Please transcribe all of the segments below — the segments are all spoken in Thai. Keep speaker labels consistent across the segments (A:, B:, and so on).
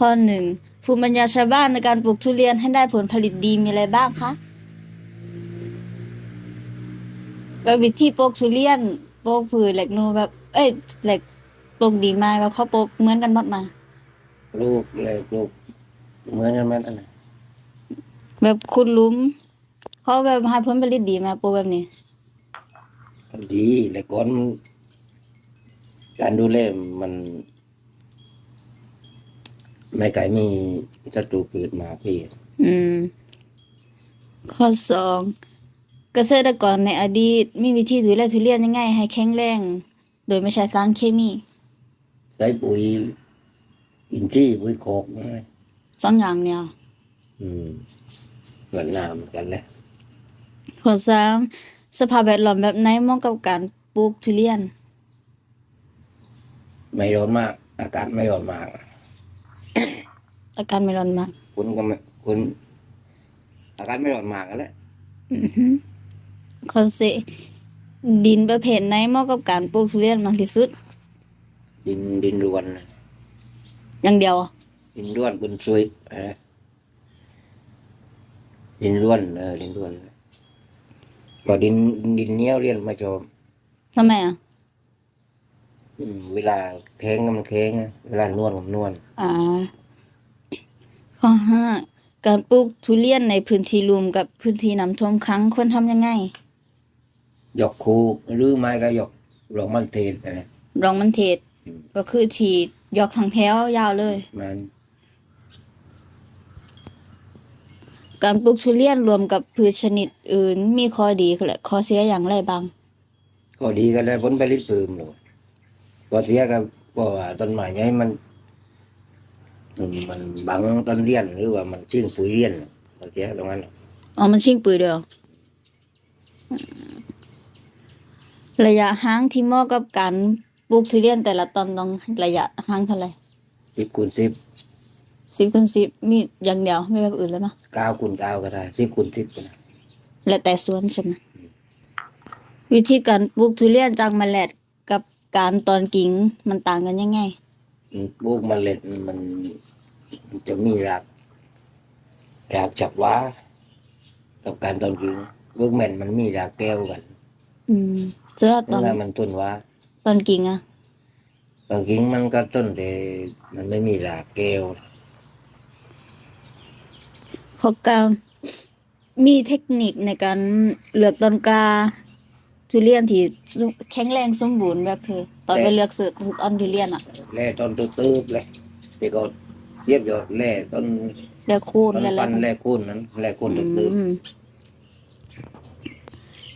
A: ข้อหนึ่งภูมิปัญญาชาวบ้านในการปลูกทุเรียนให้ได้ผลผลิตดีมีอะไรบ้างคะแล้ววิธีปลูกทุเรียนปลูกผืนเหล็กนูแบบ เอ้ยเหล็กปลูกดีไหมว่าเขาปลูกเหมือนกันหมดมา
B: ลูกเลยลูกเหมือนกันไหมอันนั้น
A: แบบขุดหลุมเขาแบบให้ผลผลิตดีไหมปลูกแบบนี้
B: ดีแต่ก่อนมันการดูแลมัน ไม่ไก่มีศัตรูพืชมาพี่
A: อืม ข้อสองเกษตรกรในอดีต มีวิธีดูแลทุเรียนยังไงให้แข็งแรง โดยไม่ใช้สารเคมี
B: ใส่ปุ๋ยอินทรีย์ปุ๋ยโคกนะ
A: สองอย่างเนี่ย
B: อืมเหมือนน้ำกันแหล้ว
A: ข้อสามสภาพแวดล้อมแบบไหนเหมาะกับการปลูกทุเรียน
B: ไม่ร้อนมาก อากาศไม่ร้อนมาก
A: อาการไม่ร้อนมาก
B: คุณก็ไม่คุณ อากาศไม่ร้อนมากกันแหล้ว
A: อือฮึข้อสี่ดินประเภทไหนเหมาะกับการปลูกทุเรียนมากที่สุด
B: ดินดินรวนนะ
A: อย่างเดียว
B: ดินร่วนบนซุยอะไรดินร่วนเออดินร่วนก็ดินดินเหนี้ยวเรียนมาชม
A: ทำไมอะ
B: อืม เวลาแข้งก็มันแข้งนะเวลานวดก็นวด
A: อ่า ข้อห้าการปลูกทุเรียนในพื้นที่รวมกับพื้นที่น้ำท่วมขังควรทำยังไง
B: ยกคูหรือไม้ก็ยกหลวงมันเทศนะ
A: รองมันเทศก็คือฉีดยอกทางแถวยาวเลย
B: มัน
A: การปลูกทุเรียนรวมกับพืชชนิดอื่นมีข้อดีและข้อเสียอย่างไรบ้าง
B: ก็ดีก็ได้ผลผลิตเพิ่มหรอก ก็เสียก็เพราะว่าต้นไม้ใหญ่มันอืมมันบังต้นเลี้ยนหรือว่ามันชิ้งปุ๋ยเลี้ยนก็เสียตรงนั้น
A: อ๋อมันชิงปืนเดียวระยะห่างที่เหมาะกับการปลูกทุเรียนแต่ละตอนต้องระยะห่างเท่าไหร่
B: สิบคูณสิบ
A: สิบคูณสิบมีอย่างเดียวไม่แบบอื่นเลยมั้ย
B: เก้าคูณเก้าก็ได้สิบคูณสิบก็ได้
A: และแต่สวนใช่ไหมวิธีการปลูกทุเรียนจากเมล็ด กับการตอนกิ่งมันต่างกันยังไง
B: อืมปลูกเมล็ดมันมันจะมีรากรากจับว้ากับการตอนกิงปลูกแม่นมันมีรากแก้วกัน
A: อืมเสื้อต
B: เมื่
A: อน
B: อมันต้นว้า
A: ตอนกิ่งอะ
B: ตอนกิงมันก็ต้นแต่มันไม่มีรากแก้ว
A: พอการมีเทคนิคในการเลือกต้นกล้า ทุเรียนที่แข็งแรงสมบูรณ์แบบคือตอนไปเลือกสืบต้นทุเรียนอะ
B: แล่ต้นตื้อๆเลยแต่ก็เทียบยอดแล่ต้น
A: แล้วคูณ
B: ต้น
A: แล้ว
B: ปันแล่คูนนั้นแล่คูนตื้อ
A: อืม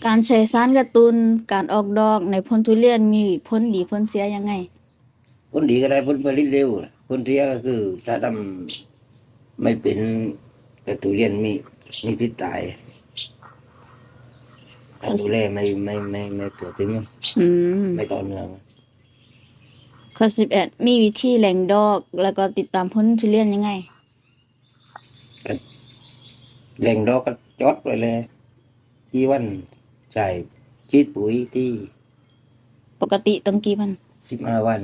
A: การใช้สารกระตุ้นการออกดอกในผลทุเรียนมีผลดีผลเสียยังไง
B: ๆผลดีก็ได้ผลผลิตเร็วผลเสียก็คือถ้าทำไม่เป็นกระตุเรียนมีมีทิศตาย ถ้าดูแลไม่ไม่ไม่ไม่ตัวถึง
A: อืม
B: ไม่ต่อเนื่อง
A: ข้อสิบเอ็ดมีวิธีแหล่งดอก แล้วก็ติดตามผลทุเรียนยังไง
B: แหล่งดอกก็จดไว้เลย ที่วันใส่ชีดปุ๋ยที่
A: ปกติต้องกี่วัน
B: สิบห้าวัน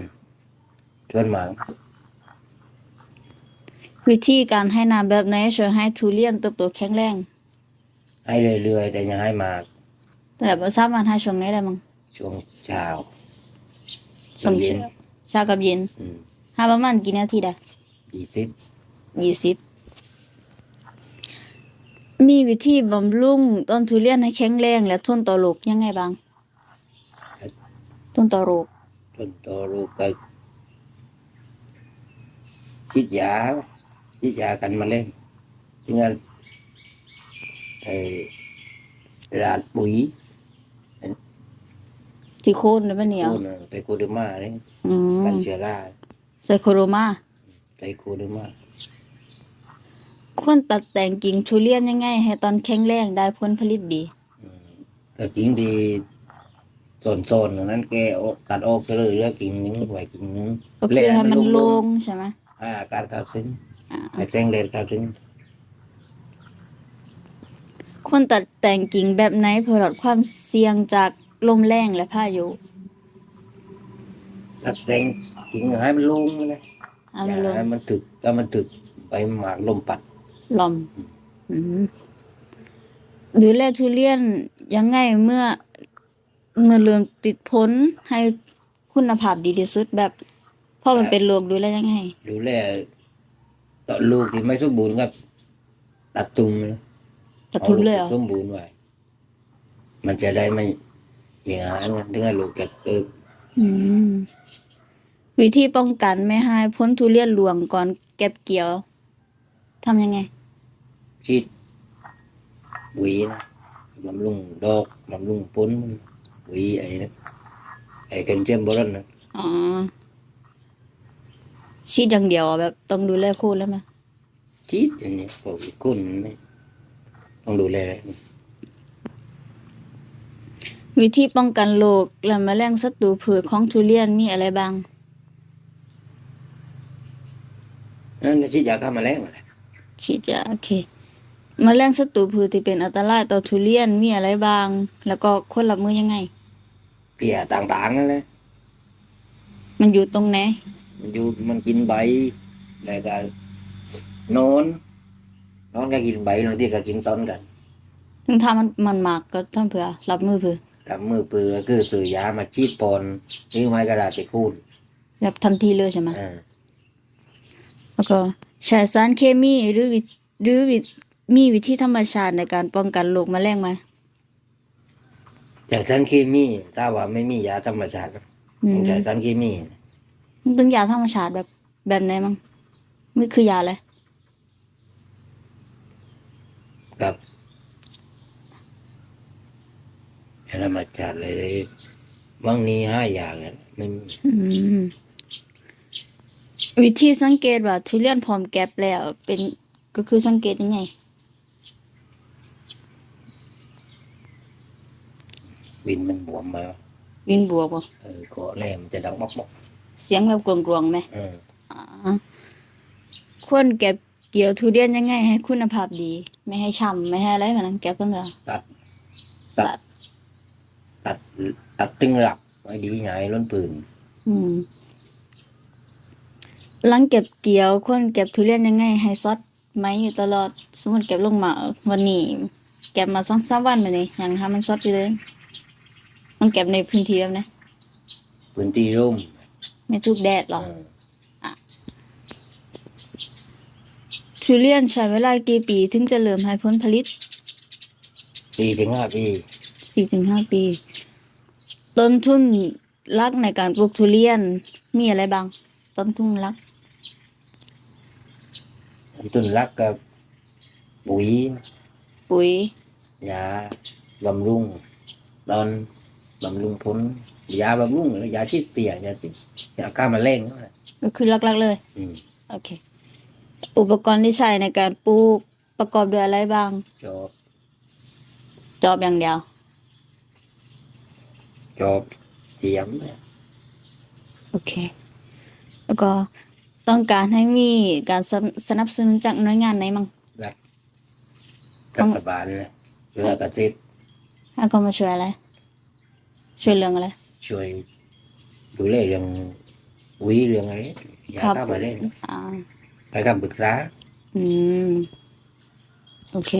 B: ชวนหมาง
A: วิธีการให้น้ำแบบไหนช่วยให้ทุเรียนเติบโตแข็งแรง
B: ให้เรื่อยๆแต่อย่าให้มาก
A: แต่บ่สามารถให้ช่วงไหนได้มั้ง
B: ช่วงเช้า
A: ช่วง
B: เย็
A: เช้านเช้ากับเย็น
B: อืม
A: ให้ประมาณกี่นาทีได้
B: ยี่สิบ
A: ยี่สิบมีวิธีบำรุงต้นทุเรียนให้แข็งแรงและทนต่อโรคยังไงบ้างทนต่อโรค
B: ต้นโตลูกก็ฉีดยาฉีดยากันมาเล่นที่งั้นไอ้ราดปุ๋ย
A: ที่โคนหรือว่าเหนียว
B: คูนไตโคเดอร์มาเนี่ย
A: อืม
B: กันเชื้อรา
A: ไซโคโรมา
B: ไตโคเดอร์มา
A: ควรตัดแต่งกิ่งทุเรียนยังไง ให้ตอนแข็งแรงได้ผลผลิตดี
B: ก็จริงดีโซนๆตรงนั้นแกออกตัดออกไปเลยเหลือกกิ่งหนึงไว้กิ่งหนึง
A: ก็คือให้มันโลงใช่ไหม
B: ให้อากาศเข้าถึง
A: อ่า
B: ให้แสงแดดเข้าถึง
A: ควรตัดแต่งกิ่งแบบไหนเพื่อลดความเสี่ยงจาก ลมแรงและพายุ
B: ตัดแต่งกิ่งให้มันลงไปเลย
A: เอา
B: อย่า
A: มาลง
B: ให้มันถึกก็มันถึกไปหมากลมปัด
A: ลอมอืมดูแลทุเรียนยังไงเมื่อเมื่อเริ่มติดผลให้คุณภาพดีที่สุดแบบเพราะมันเป็นโรคดูแลยังไง
B: ดูแลต่อลูกที่ไม่สมบูรณ์ก็ตัดตุงนะ
A: กระทุบเลยเหรอ
B: อาสมบูรณ์ไว้มันจะได้ไม่ เสียหายนะถึงให้ลูกจะเติบ
A: อืมวิธีป้องกันไม่ให้พ้นทุเรียนหลวงก่อนเก็บเกี่ยวทำยังไง
B: ชีดหวีนะบำรุงดอกบำรุงพ้นหวีไอ้นะไอ้กันเจียมโบราณนะ
A: อ๋อชีดอย่างเดียวอะแบบ ต้องดูแลโคนแล้วไหม
B: ชีดอย่างนี้พวกก้นไม่ต้องดูแล
A: วิธีป้องกันโรคและแมลงศัตรูพืชของทุเรียนมีอะไรบ้าง
B: นั่นชีดยาฆ่าแมลงอะไร
A: ฉีดยาโอเค แมลงศัตรูพืชที่เป็นอันตรายต่อทุเรียนมีอะไรบ้าง แล้วก็ควรรับมือยังไง
B: เปลี่ยต่างๆนั่นแหละ
A: มันอยู่ตรงไหน
B: มันอยู่มันกินใบแล้วก็นอนนอนก็กินใบบางทีก็กินต้นกัน
A: ถึงถ้ามันมันมากก็ต้องเผื่อรับมือเผื่อ
B: ทำมือเปือคือซื้อยามาชีดปอนหรือไม้กระดาษติคูน
A: แบบทันทีเลยใช่ไหม
B: อ่า
A: แล้วก็ใช้สารเคมีหรือวิหรือวิมีวิธีธรรมชาติในการป้องกันโรคแมลงไหม
B: จากสารเคมีถ้าว่าไม่มียาธรรมชาติ
A: อื
B: ต้อ
A: ม
B: งใช้สารเคมี
A: มันเป็นยาธรรมชาติแบบแบบไหนมั้งมันคือยาอะไร
B: กับ ยาธรรมชาติเลยบางนี้ห้าอย่างเนี่ยไม่มี
A: อืมวิธีสังเกตว่าทุเรียนพร้อมแก็บแล้ว เป็นก็คือสังเกตยังไง
B: วินมันบวมมา
A: วินบวกบ่
B: เออเกาะแรมนจะดังมอกมอก
A: เสียงแบบกรวงๆไหม
B: ๆเออ
A: อ๋อควรเก็บเกี่ยวทุเรียนยังไง ให้คุณภาพดี ไม่ให้ช้ำไม่ให้อะไรแบบนั้นเก็บกันเหรอ
B: ตัด ตัด ตัดตัดตึงหลักไว้ดีใหญ่ล้นปืน
A: อืมหลังเก็บเกี่ยวควรเก็บทุเรียนยังไงให้ซดไหมอยู่ตลอด สมมติเก็บลงมาวันนี้เก็บมาสองสามวันมานี่ยังให้มันซดอยู่เลยต้องเก็บในพื้นที่แบบไหนี้
B: พื้นที่ร่ม
A: ไม่ถูกแดดหรอ
B: เออ
A: ทุเรียนใช้เวลากี่ปีถึงจะเริ่มให้ผลผลิต
B: สี่ถึงห้าปี
A: สี่ถึงห้าปี ต้นทุนหลักในการปลูกทุเรียนมีอะไรบ้าง ต้นทุนหลัก
B: ต้นรักกับปุ๋ย
A: ปุ๋ย
B: ยาบำรุงตอนบำรุงผลยาบำรุงหรือยาชีดเปียยาชีดยาฆ่าแมลงนั่นแหละ
A: ก็คือหลักๆเลย
B: อืม
A: โอเค อุปกรณ์ที่ใช้ในการปลูกประกอบด้วยอะไรบ้าง
B: จอบ
A: จอบอย่างเดียว
B: จอบเสียมเนี่ย
A: โอเค แล้วก็ต้องการให้มีการสนสนับสนุนจากหน่วยงานไหนมั่ง
B: รัฐบาลเนี่ยเพื่อเกษตร
A: ให้เขามาช่วยอะไร ช่วยเรื่องอะไร
B: ช่วยดูแลเรื่องวิเรื่องอะไรยา
A: ครับ
B: ฆ่าแมลง
A: อ่า
B: ไปคำปรึกษา
A: อืม โอเค